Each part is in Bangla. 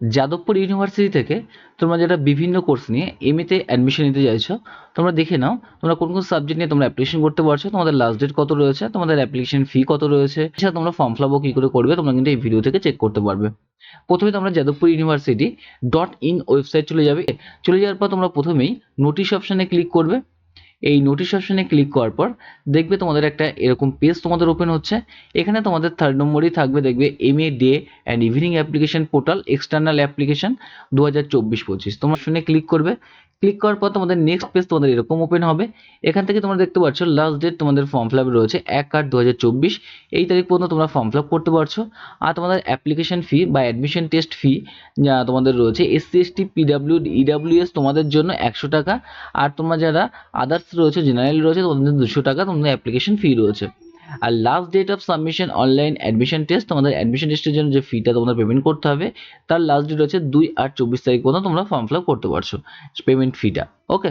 যাদবপুর ইউনিভার্সিটি থেকে তোমরা যেটা বিভিন্ন কোর্স নিয়ে এমএতে অ্যাডমিশন নিতে চাইছো, তোমরা দেখে নাও, তোমরা কোন কোন সাবজেক্ট নিয়ে তোমরা অ্যাপ্লিকেশন করতে পারছ, তোমাদের লাস্ট ডেট কত রয়েছে, তোমাদের অ্যাপ্লিকেশন ফি কত রয়েছে, এছাড়া তোমরা ফর্ম ফিল আপও কী করে করবে, তোমরা কিন্তু এই ভিডিও থেকে চেক করতে পারবে। প্রথমে তোমরা Jadavpur university dot in website চলে যাবে। চলে যাওয়ার পর তোমরা প্রথমেই নোটিশ অপশানে ক্লিক করবে। এই নোটিশ অপশনে ক্লিক করার পর দেখবে তোমাদের একটা এরকম পেজ তোমাদের ওপেন হচ্ছে। এখানে তোমাদের থার্ড নম্বরই থাকবে, দেখবে M A day and evening application portal external application দু হাজার চব্বিশ পঁচিশ। তোমরা শুনে ক্লিক করবে। ক্লিক করার পর তোমাদের নেক্সট পেজ তোমাদের এরকম ওপেন হবে। এখান থেকে তোমরা দেখতে পাচ্ছ লাস্ট ডেট তোমাদের ফর্ম ফিল রয়েছে এক আট দু হাজার চব্বিশ। এই তারিখ পর্যন্ত তোমরা ফর্ম ফিল আপ করতে পারছ। আর তোমাদের অ্যাপ্লিকেশন ফি বা অ্যাডমিশন টেস্ট ফি যা তোমাদের রয়েছে এসসি এসটি পিডাব্লিউ ইডাব্লিউএস তোমাদের জন্য একশো টাকা। আর তোমরা যারা আদার্স রয়েছে জেনারেল রয়েছে, তোমাদের দুশো টাকা, তোমাদের অ্যাপ্লিকেশন ফি রয়েছে। আর last date of submission online admission test তোমাদের অ্যাডমিশন টেস্টের জন্য যে ফিটা তোমাদের পেমেন্ট করতে হবে, তার লাস্ট ডেট হচ্ছে দুই আট চব্বিশ তারিখ পর্যন্ত তোমরা ফর্ম ফিল করতে পারছ পেমেন্ট ফিটা ওকে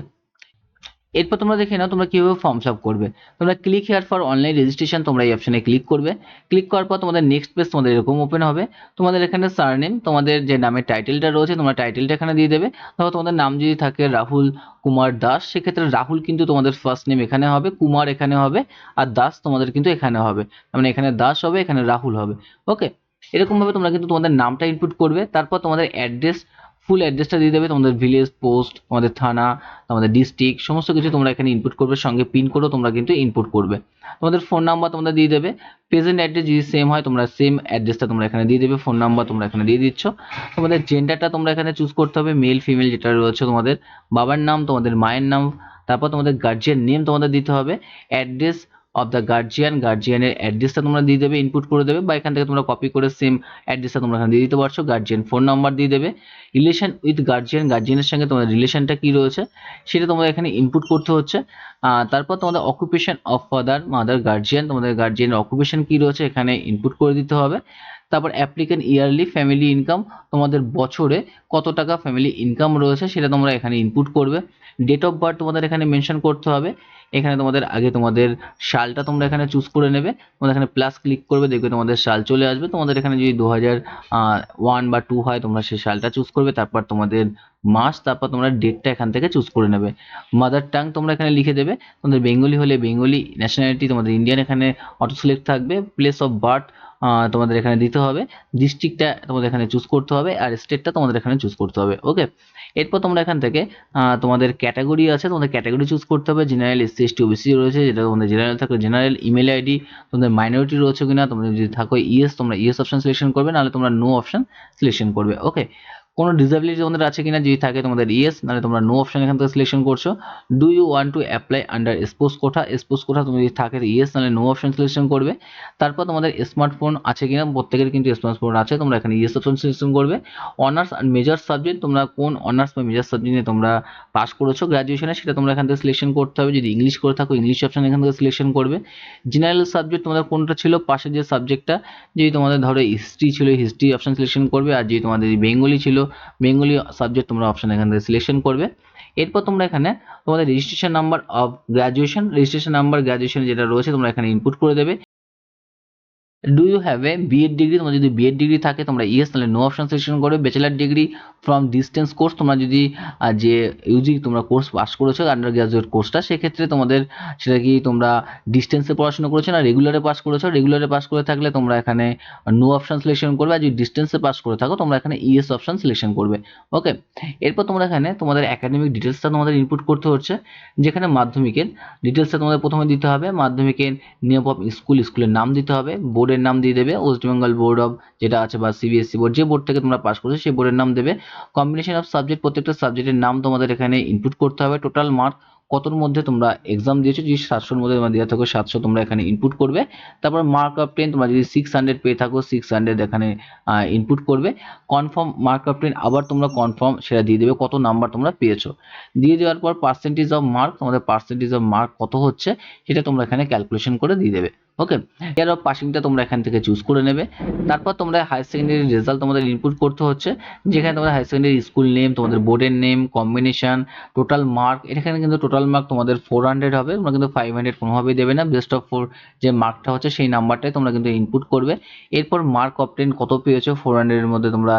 এরপর তোমরা দেখে নাও তোমরা কীভাবে ফর্ম ফিল করবে। তোমরা click here for online registration তোমরা এই অপশানে ক্লিক করবে। ক্লিক করার পর তোমাদের নেক্সট পেজ তোমাদের এরকম ওপেন হবে। তোমাদের এখানে সারনেম তোমাদের যে নামের টাইটেলটা রয়েছে, তোমরা টাইটেলটা এখানে দিয়ে দেবে। ধরো তোমাদের নাম যদি থাকে রাহুল কুমার দাস, সেক্ষেত্রে রাহুল কিন্তু তোমাদের ফার্স্ট নেম এখানে হবে, কুমার এখানে হবে, আর দাস তোমাদের কিন্তু এখানে হবে। মানে এখানে দাস হবে, এখানে রাহুল হবে। ওকে এরকমভাবে তোমরা কিন্তু তোমাদের নামটা ইনপুট করবে। তারপর তোমাদের অ্যাড্রেস ফুল অ্যাড্রেসটা দিয়ে দেবে, তোমাদের ভিলেজ পোস্ট তোমাদের থানা, তোমাদের ডিস্ট্রিক্ট সমস্ত কিছু তোমরা এখানে ইনপুট করবে, সঙ্গে পিন কোডও তোমরা কিন্তু ইনপুট করবে। তোমাদের ফোন নাম্বার তোমরা দিয়ে দেবে প্রেজেন্ট অ্যাড্রেস যদি সেম হয়, তোমরা সেম অ্যাড্রেসটা তোমরা এখানে দিয়ে দেবে ফোন নাম্বার তোমরা এখানে দিয়ে দিচ্ছ। তোমাদের জেন্ডারটা তোমরা এখানে চুজ করতে হবে মেল ফিমেল যেটা রয়েছে তোমাদের বাবার নাম, তোমাদের মায়ের নাম, তারপর তোমাদের গার্জিয়ান নেম তোমাদের দিতে হবে অ্যাড্রেস অফ দ্য গার্জিয়ান গার্জিয়ানের অ্যাড্রেসটা তোমরা দিয়ে দেবে ইনপুট করে দেবে, বা এখান থেকে তোমরা কপি করে সেম অ্যাড্রেসটা তোমরা এখানে দিয়ে দিতে পারছ গার্জিয়ান ফোন নাম্বার দিয়ে দেবে। রিলেশন উইথ গার্জিয়ান গার্জিয়ানের সঙ্গে তোমাদের রিলেশনটা কী রয়েছে, সেটা তোমাদের এখানে ইনপুট করতে হচ্ছে। তারপর তোমাদের occupation of father mother guardian তোমাদের গার্জিয়ানের অকুপেশান কী রয়েছে, এখানে ইনপুট করে দিতে হবে। তারপর অ্যাপ্লিকেন্ট ইয়ারলি ফ্যামিলি ইনকাম তোমাদের বছরে কত টাকা ফ্যামিলি ইনকাম রয়েছে সেটা তোমরা এখানে ইনপুট করবে। ডেট অফ বার্থ তোমাদের এখানে মেনশন করতে হবে। এখানে তোমাদের আগে তোমাদের সালটা তোমরা এখানে চুজ করে নেবে। তোমরা এখানে প্লাস ক্লিক করবে, দেখবে তোমাদের সাল চলে আসবে। তোমাদের এখানে যদি দু হাজার ওয়ান বা টু হয়, তোমরা সেই সালটা চুজ করবে। তারপর তোমাদের মাস, তারপর তোমরা ডেটটা এখান থেকে চুজ করে নেবে। মাদার টাং তোমরা এখানে লিখে দেবে। তোমাদের বেঙ্গলি হলে বেঙ্গলি ন্যাশনালিটি তোমাদের ইন্ডিয়ান এখানে অটো সিলেক্ট থাকবে। প্লেস অফ বার্থ তোমাদের এখানে দিতে হবে। ডিস্ট্রিক্টটা তোমাদের এখানে চুজ করতে হবে আর স্টেটটা তোমাদের এখানে চুজ করতে হবে ওকে এরপর তোমরা এখান থেকে তোমাদের ক্যাটাগরি আছে, তোমাদের ক্যাটাগরি চুজ করতে হবে। জেনারেল এসসি এসটি ওবিসি রয়েছে, যেটা তোমাদের জেনারেল থাকো জেনারেল ইমেল আইডি তোমাদের মাইনরিটি রয়েছে কিনা তোমরা যদি থাকো ইএস তোমরা ইএস অপশন সিলেকশন করবে, নাহলে তোমরা নো অপশন সিলেকশন করবে ওকে কোনো ডিসেবিলিটি তোমাদের আছে কিনা যদি থাকে তোমাদের ইয়েস নাহলে তোমরা নো অপশন এখান থেকে সিলেকশন করছ। Do you want to apply under sports quota sports quota তুমি যদি থাকে ইয়েস নাহলে নো অপশন সিলেকশন করবে। তারপর তোমাদের স্মার্টফোন আছে কিনা, প্রত্যেকের কিন্তু স্মার্টফোন আছে, তোমরা এখানে ইয়েস অপশন সিলেকশন করবে। অনার্স অ্যান্ড মেজর সাবজেক্ট তোমরা কোন অনার্স বা মেজর সাবজেক্ট নিয়ে তোমরা পাস করেছ গ্র্যাজুয়েশনে সেটা তোমরা এখান থেকে সিলেকশন করতে হবে। যদি ইংলিশ করে থাকো ইংলিশ অপশন এখান থেকে সিলেকশন করবে। জেনারেল সাবজেক্ট তোমাদের কোনটা ছিল? পাশে যে সাবজেক্টটা যদি তোমাদের ধরো হিস্ট্রি ছিল হিস্ট্রি অপশন সিলেকশন করবে। আর যদি তোমাদের বেঙ্গলি ছিল বেঙ্গলি সাবজেক্ট তোমরা অপশন এখান থেকে সিলেকশন করবে। এরপর তোমরা এখানে তোমাদের registration number of graduation registration number graduation যেটা রয়েছে তোমরা এখানে ইনপুট করে দেবে। Do you have a BEd degree তোমার যদি বিএড ডিগ্রি থাকে, তোমরা ইয়েস তাহলে নো অপশন সিলেকশন করবে। Bachelor degree from distance course তোমরা যদি যে ইউজি তোমরা কোর্স পাস করেছ আন্ডার গ্রাজুয়েট কোর্সটা সেক্ষেত্রে তোমাদের সেটা কি তোমরা ডিস্টেন্সে পড়াশোনা করেছ না রেগুলারে পাস করেছ? রেগুলারে পাস করে থাকলে তোমরা এখানে নো অপশন সিলেকশন করবে, আর যদি ডিস্টেন্সে পাস করে থাকো, তোমরা এখানে ইএস অপশন সিলেকশন করবে। ওকে এরপর তোমরা এখানে তোমাদের একাডেমিক ডিটেলসটা তোমাদের ইনপুট করতে হচ্ছে, যেখানে মাধ্যমিকের ডিটেলসটা তোমাদের প্রথমে দিতে হবে। মাধ্যমিকের নিয়ম অফ স্কুল স্কুলের নাম দিতে হবে। বোর্ডের বোর্ডের নাম দিয়ে দেবে ওয়েস্ট বেঙ্গল বোর্ড অফ যেটা আছে বা সিবিএসসি বোর্ড যে বোর্ড থেকে তোমরা পাস করেছ, সেই বোর্ডের নাম দেবে। কম্বিনেশন অফ সাবজেক্ট প্রত্যেকটা সাবজেক্টের নাম তোমাদের এখানে ইনপুট করতে হবে। টোটাল মার্ক কতর মধ্যে তোমরা এক্সাম দিয়েছ? যদি সাতশোর মধ্যে তোমরা দেওয়া থাকো, সাতশো তোমরা এখানে ইনপুট করবে। তারপর মার্ক অফ টেন তোমরা যদি সিক্স হান্ড্রেড পেয়ে থাকো সিক্স হান্ড্রেড এখানে ইনপুট করবে। কনফার্ম মার্ক অফ টেন আবার তোমরা কনফার্ম সেটা দিয়ে দেবে কত নাম্বার তোমরা পেয়েছ। দিয়ে দেওয়ার পর পার্সেন্টেজ অফ মার্ক তোমাদের পার্সেন্টেজ অফ মার্ক কত হচ্ছে, সেটা তোমরা এখানে ক্যালকুলেশন করে দিয়ে দেবে। ওকে ইয়ার অফ পাসিংটা তোমরা এখান থেকে চুজ করে নেবে। তারপর তোমরা হায়ার সেকেন্ডারি রেজাল্ট তোমাদের ইনপুট করতে হচ্ছে। যেখানে তোমাদের হায়ার সেকেন্ডারি স্কুল নেম তোমাদের বোর্ডের নেম কম্বিনেশন টোটাল মার্ক এখানে কিন্তু টোটাল মার্ক তোমাদের ফোর হান্ড্রেড হবে। তোমরা কিন্তু ফাইভ হান্ড্রেড কোনোভাবেই দেবে না। বেস্ট অফ ফোর যে মার্কটা হচ্ছে সেই নাম্বারটাই তোমরা কিন্তু ইনপুট করবে। এরপর মার্ক অপটেন কত পেয়েছ? ফোর হান্ড্রেডের মধ্যে তোমরা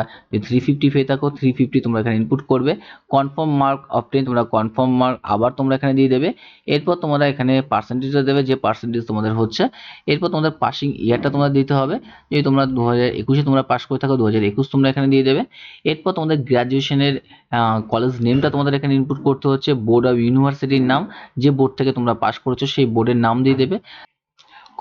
থ্রি ফিফটি পেয়ে থাকো থ্রি ফিফটি তোমরা এখানে ইনপুট করবে। কনফার্ম মার্ক অপটেন তোমরা কনফার্ম মার্ক আবার তোমরা এখানে দিয়ে দেবে। এরপর তোমরা এখানে পার্সেন্টেজটা দেবে। যে পার্সেন্টেজ তোমাদের হচ্ছে এরপর তোমাদের পাসিং ইয়ারটা তোমরা দিতে হবে। যদি তোমরা দু হাজার একুশে তোমরা পাস করে থাকো দু হাজার একুশ তোমরা এখানে দিয়ে দেবে। এরপর তোমাদের গ্র্যাজুয়েশনের কলেজ নেমটা তোমাদের এখানে ইনপুট করতে হচ্ছে। বোর্ড অফ ইউনিভার্সিটির নাম। যে বোর্ড থেকে তোমরা পাস করেছ, সেই বোর্ডের নাম দিয়ে দেবে।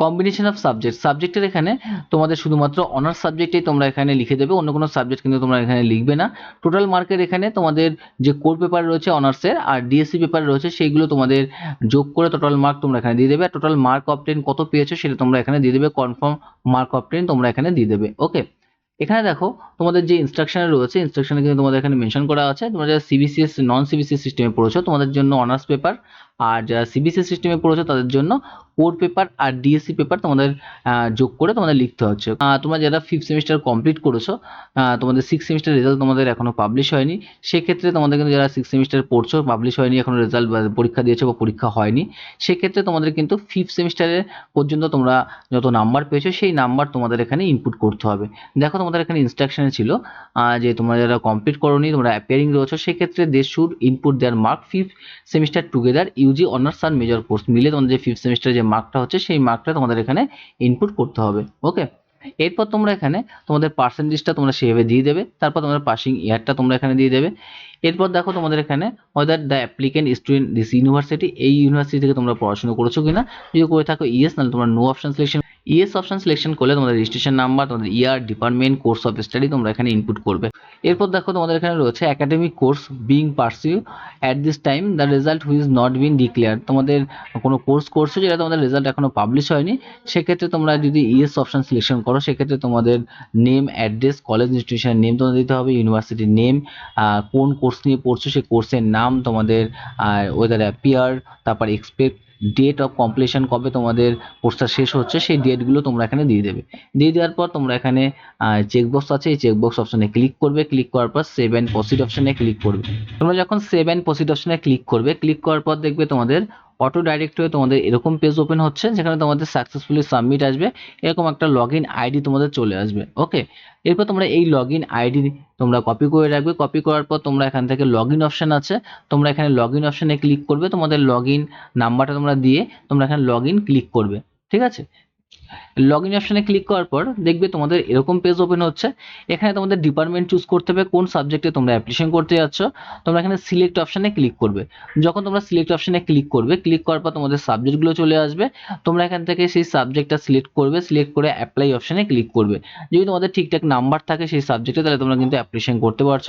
কম্বিনেশন অফ সাবজেক্ট সাবজেক্টের এখানে তোমাদের শুধুমাত্র অনার্স সাবজেক্টেই তোমরা এখানে লিখে দেবে, অন্য কোনো সাবজেক্ট কিন্তু তোমরা এখানে লিখবে না। টোটাল মার্কের এখানে তোমাদের যে কোর পেপার রয়েছে অনার্সের আর ডিএসসি পেপার রয়েছে, সেইগুলো তোমাদের যোগ করে টোটাল মার্ক তোমরা এখানে দিয়ে দেবে। আর টোটাল মার্ক অফ টেন কত পেয়েছ সেটা তোমরা এখানে দিয়ে দেবে। কনফার্ম মার্ক অফ টেন তোমরা এখানে দিয়ে দেবে। ওকে এখানে দেখো, তোমাদের যে ইনস্ট্রাকশনে রয়েছে ইনস্ট্রাকশনে কিন্তু তোমাদের এখানে মেনশন করা আছে। তোমরা যারা সিবিসিএস নন সিবিসিএস সিস্টেমে পড়েছো, তোমাদের জন্য অনার্স পেপার আর যারা সিবিসিএস সিস্টেমে পড়েছো, তাদের জন্য কোর পেপার আর ডিএসসি পেপার তোমাদের যোগ করে তোমাদের লিখতে হচ্ছে। তোমরা যারা ফিফথ সেমিস্টার কমপ্লিট করেছ তোমাদের সিক্স সেমিস্টার রেজাল্ট তোমাদের এখনও পাবলিশ হয়নি। সেক্ষেত্রে তোমাদের কিন্তু যারা সিক্স সেমিস্টার পড়ছো পাবলিশ হয়নি, এখনও রেজাল্ট পরীক্ষা দিয়েছ বা পরীক্ষা হয়নি, সেক্ষেত্রে তোমাদের কিন্তু ফিফথ সেমিস্টারের পর্যন্ত তোমরা যত নাম্বার পেয়েছ, সেই নাম্বার তোমাদের এখানে ইনপুট করতে হবে। দেখো তোমাদের এখানে ইনস্ট্রাকশনে ছিল যে তোমরা যারা কমপ্লিট করোনি, তোমরা অ্যাপিয়ারিং রয়েছো, সেক্ষেত্রে they should input their mark fifth semester together UG honours R major course মিলে তোমাদের যে ফিফথ সেমিস্টার যে মার্কটা হচ্ছে, সেই মার্কটা তোমাদের এখানে ইনপুট করতে হবে ওকে এরপর তোমরা এখানে তোমাদের পার্সেন্টেজটা তোমরা সেভাবে দিয়ে দেবে, তারপর তোমাদের পাসিং ইয়ারটা তোমরা এখানে দিয়ে দেবে। এরপর দেখো তোমাদের এখানে whether the applicant student this university এই ইউনিভার্সিটি থেকে তোমরা পড়াশোনা করেছ কিনা। যদি করে থাকো ইয়েস নাহলে তোমরা no option selection yes option selection করলে তোমাদের রেজিস্ট্রেশন নাম্বার তোমাদের year department course of study তোমরা এখানে ইনপুট করবে। এরপর দেখো তোমাদের এখানে রয়েছে academic course being pursue at this time the result which not been declare তোমাদের কোনো কোর্স করছ যেটা তোমাদের রেজাল্ট এখনও পাবলিশ হয়নি, সেক্ষেত্রে তোমরা যদি ইয়েস অপশন সিলেকশন করো, সেক্ষেত্রে তোমাদের নেম অ্যাড্রেস কলেজ ইনস্টিটিউশনের নেম তোমাদের দিতে হবে ইউনিভার্সিটির নেম কোন কোর্স নিয়ে পড়ছো, সেই কোর্সের নাম তোমাদের ওয়েদার অ্যাপিয়ার তারপর এক্সপেক্ট ডেট অফ কমপ্লিশন কবে তোমাদের কোর্সটা শেষ হচ্ছে, সেই ডেটগুলো তোমরা এখানে দিয়ে দেবে। দিয়ে দেওয়ার পর তোমরা এখানে চেকবক্স আছে, এই চেকবক্স অপশানে ক্লিক করবে। ক্লিক করার পর সেভ অ্যান্ড প্রসিড অপশনে ক্লিক করবে। তোমরা যখন সেভ অ্যান্ড প্রসিড অপশনে ক্লিক করবে ক্লিক করার পর দেখবে তোমাদের অটো ডাইরেক্ট হয়ে তোমাদের এরকম পেজ ওপেন হচ্ছে, যেখানে তোমাদের সাকসেসফুলি সাবমিট আসবে, এরকম একটা লগ আইডি তোমাদের চলে আসবে ওকে এরপর তোমরা এই লগ আইডি তোমরা কপি করে রাখবে কপি করার পর তোমরা এখান থেকে লগ ইন অপশান আছে, তোমরা এখানে লগ ইন অপশানে ক্লিক করবে, তোমাদের লগ ইন নাম্বারটা তোমরা দিয়ে তোমরা এখানে লগ ইন ক্লিক করবে, ঠিক আছে? লগ ইন অপশানে ক্লিক করার পর দেখবে তোমাদের এরকম পেজ ওপেন হচ্ছে। এখানে তোমাদের ডিপার্টমেন্ট চুজ করতে হবে কোন সাবজেক্টে তোমরা অ্যাপ্লিকেশন করতে যাচ্ছ। তোমরা এখানে সিলেক্ট অপশানে ক্লিক করবে। যখন তোমরা সিলেক্ট অপশানে ক্লিক করবে ক্লিক করার পর তোমাদের সাবজেক্টগুলো চলে আসবে। তোমরা এখান থেকে সেই সাবজেক্টটা সিলেক্ট করবে সিলেক্ট করে অ্যাপ্লাই অপশানে ক্লিক করবে। যদি তোমাদের ঠিকঠাক নাম্বার থাকে সেই সাবজেক্টে তাহলে তোমরা কিন্তু অ্যাপ্লিকেশন করতে পারছ।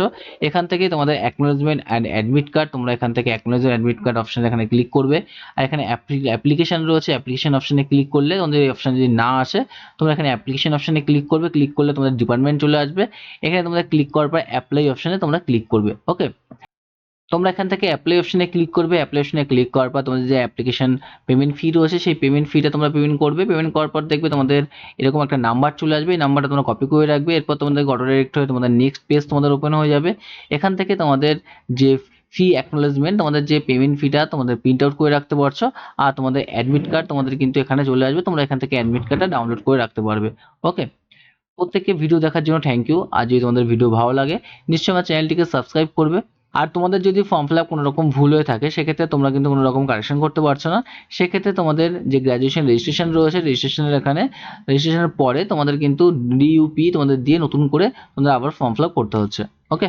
এখান থেকে তোমাদের অ্যাকনোলেজমেন্ট অ্যান্ড অ্যাডমিট কার্ড তোমরা এখান থেকে অ্যাকনোলেজমেন্ট অ্যাডমিট কার্ড অপশানে এখানে ক্লিক করবে। আর এখানে অ্যাপ্লিকেশন রয়েছে অ্যাপ্লিকেশন অপশানে ক্লিক করলে তোমাদের এই অপশান যদি না আসে, তোমরা এখানে অ্যাপ্লিকেশন অপশানে ক্লিক করবে। ক্লিক করলে তোমাদের ডিপার্টমেন্ট চলে আসবে। এখানে তোমাদের ক্লিক করার পর অ্যাপ্লাই অপশানে তোমরা ক্লিক করবে ওকে তোমরা এখান থেকে অ্যাপ্লাই অপশনে ক্লিক করবে। অ্যাপ্লাই অপশনে ক্লিক করার পর তোমাদের যে অ্যাপ্লিকেশন পেমেন্ট ফি রয়েছে, সেই পেমেন্ট ফিটা তোমরা পেমেন্ট করবে। পেমেন্ট করার পর দেখবে তোমাদের এরকম একটা নাম্বার চলে আসবে। এই নাম্বারটা তোমরা কপি করে রাখবে। এরপর তোমাদের অটো ডাইরেক্ট হয়ে তোমাদের নেক্সট পেজ তোমাদের ওপেন হয়ে যাবে। এখান থেকে তোমাদের যে ফি অ্যাকনোলেজমেন্ট তোমাদের যে পেমেন্ট ফিটা তোমাদের প্রিন্ট আউট করে রাখতে পারছ, আর তোমাদের অ্যাডমিট কার্ড তোমাদের কিন্তু এখানে চলে আসবে, তোমরা এখান থেকে অ্যাডমিট কার্ডটা ডাউনলোড করে রাখতে পারবে ওকে প্রত্যেককে ভিডিও দেখার জন্য থ্যাংক ইউ আর যদি তোমাদের ভিডিও ভালো লাগে, নিশ্চয়ই আমার চ্যানেলটিকে সাবস্ক্রাইব করবে, আর তোমাদের যদি ফর্ম ফিল আপ কোনো রকম ভুল হয়ে থাকে, সেক্ষেত্রে তোমরা কিন্তু কোনো রকম কারেকশন করতে পারছ না, সেক্ষেত্রে তোমাদের যে গ্র্যাজুয়েশন রেজিস্ট্রেশন রয়েছে রেজিস্ট্রেশনের এখানে রেজিস্ট্রেশনের পরে তোমাদের কিন্তু ডিইউপি তোমাদের দিয়ে নতুন করে তোমাদের আবার ফর্ম ফিল আপ করতে হচ্ছে ওকে